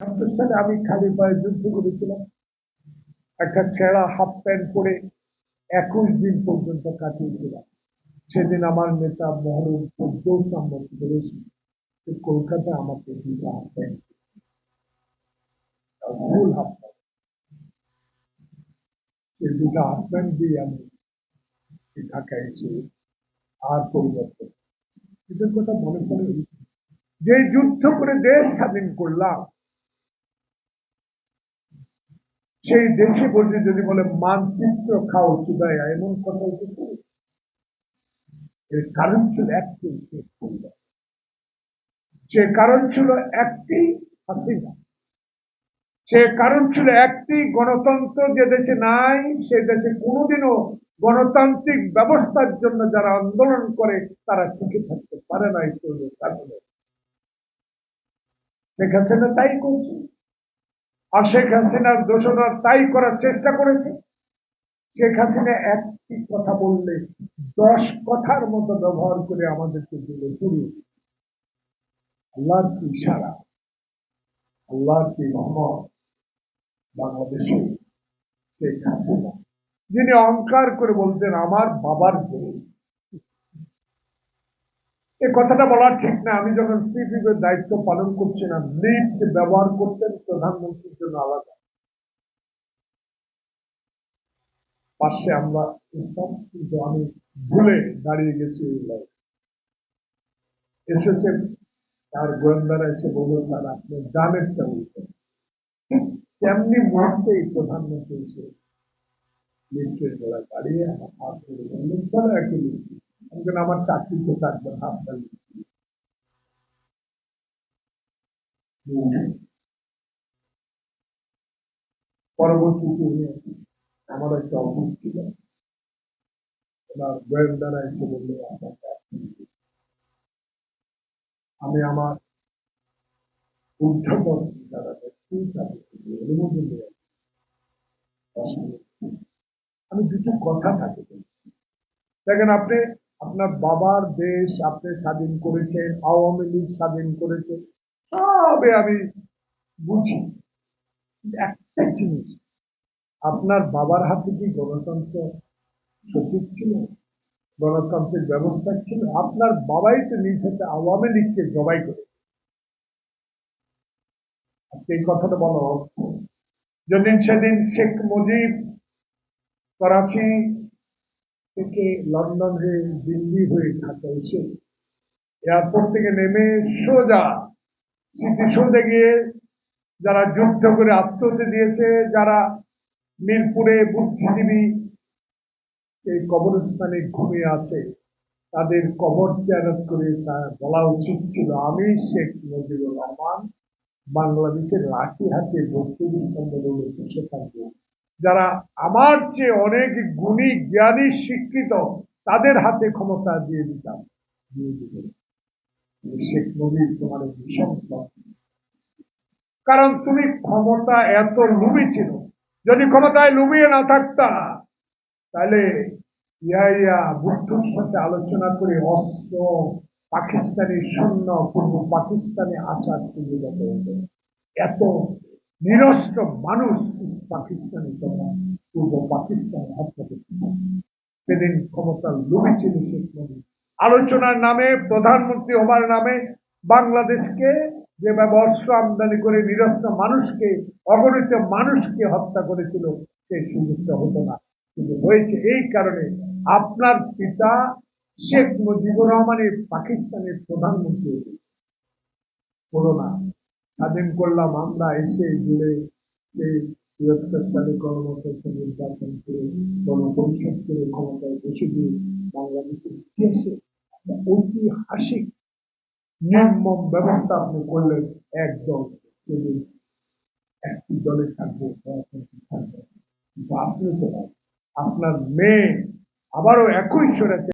সালে আমি খালি পায়ে যুদ্ধ করেছিলাম। একটা ছেঁড়া হাফ প্যান্ট পরে একুশ দিন পর্যন্ত কাটিয়েছিলাম। সেদিন আমার নেতা মহরম ফজল সম্মত বলেছিল যে কলকাতায় আমাকে দুটো half pant. Full half pant. সেই দুটো হাফ প্যান্ট দিয়ে আমি ঢাকায় এসে আর পরিবর্তন। এদের কথা মনে পড়ে যে যুদ্ধ করে দেশ স্বাধীন করলাম সেই দেশে বলছে যদি বলে, মানচিত্র খাও চুদায় এমন কথা এর কারণ ছিল একটি, সে কারণ ছিল একটি সে কারণ ছিল একটি, গণতন্ত্র যে দেশে নাই, সে দেশে কোনোদিনও গণতান্ত্রিক ব্যবস্থার জন্য যারা আন্দোলন করে, তারা টিকে থাকতে পারে না এই কারণে। শেখ হাসিনা তাই করছে। আর শেখ হাসিনার দোষরা তাই করার চেষ্টা করেছে। শেখ হাসিনা একটি কথা বললে, দশ কথার মতো ব্যবহার করে আমাদেরকে দিলে পুড়িয়ে দিল। আল্লাহর কি ইশারা? আল্লাহর কি রহমত? বাংলাদেশে শেখ হাসিনা, যিনি অহংকার করে বলতেন, আমার বাবার দেশ এই কথাটা বলা ঠিক না। আমি যখন সিপিএর দায়িত্ব পালন করছিলাম লিফট ব্যবহার করতেন প্রধানমন্ত্রীর জন্য আলাদা। পাশে আমরা উঠতাম, কিন্তু আমি ভুলে দাঁড়িয়ে গেছি ওই লাইন। এসেছে তার গোয়েন্দারা এসে বলল তার আপনি ডানেরটা উঠতেন তেমনি মুহূর্তে এই প্রধানমন্ত্রী এসে লিফটের গোড়ায় দাঁড়িয়ে হাত ধরে বললেন লিফট আমি আমার চাকরি তো হাতটা পরবর্তীতে আমার একটা অফিস ছিল। আমি আমার আমি দুটো কথা থাকে। দেখেন, আপনি আপনার বাবার দেশ আপনি স্বাধীন করেছেন, আওয়ামী লীগ স্বাধীন করেছে সবে আমি বুঝি। একটা জিনিস, আপনার বাবার হাতে কি গণতন্ত্র সঠিক ছিল? গণতান্ত্রিক ব্যবস্থা ছিল? আপনার বাবাই তো নিজ হাতে আওয়ামী লীগকে জবাই করে। এই কথাটা বলো। যেদিন সেদিন শেখ মুজিব, করাচি থেকে লন্ডন হয়ে দিল্লি হয়ে ঢাকা এসে এয়ারপোর্ট থেকে নেমে সোজা স্মৃতিসৌধে গিয়ে যারা যুদ্ধ করে আত্মহত্যা দিয়েছে, যারা মিরপুরে বুদ্ধিজীবী এই কবরস্থানে ঘুমিয়ে আছে, তাদের কবর জিয়ারত করে তা বলা উচিত ছিল। আমি শেখ মুজিবুর রহমান বাংলাদেশের লাঠি হাতে বত্রিশ নম্বর বসে থাকব। যারা আমার চেয়ে অনেক গুণী, জ্ঞানী, শিক্ষিত, তাদের হাতে ক্ষমতা দিয়ে দিতাম। শেখ মুজিব তোমার ভীষণ কারণ তুমি ক্ষমতা এত লুবি ছিল। যদি ক্ষমতায় লুবিয়ে না থাকতা, তাহলে ইয়া ইয়া বুদ্ধুর সাথে আলোচনা করে অস্ত্র, পাকিস্তানি সৈন্য, পূর্ব পাকিস্তানে আসার হতো এত নিরস্ত্র মানুষ ইস্ট পাকিস্তানি তথা পূর্ব পাকিস্তানে হত্যা করতে সেদিন ক্ষমতার লোভী ছিল শেখ মুজিব। আলোচনার নামে, প্রধানমন্ত্রী হবার নামে বাংলাদেশকে যেভাবে অস্ত্র আমদানি করে নিরস্ত্র মানুষকে, অগণিত মানুষকে হত্যা করেছিল, সেই সুযোগটা হতো না। কিন্তু হয়েছে এই কারণে আপনার পিতা শেখ মুজিবুর রহমানের পাকিস্তানের প্রধানমন্ত্রী। হলো না। স্বাধীন করলাম আমরা, এসে জুড়ে সেই সালে গণতন্ত্র নির্বাচন করে, গণপরিষদ করে ক্ষমতায় বসে দিয়ে বাংলাদেশের ইতিহাসে ঐতিহাসিক নির্মম ব্যবস্থা আপনি করলেন একদল যদি একটি দলে থাকবে থাকবে। কিন্তু আপনি তো আপনার মেয়ে আবারও একই স্বরে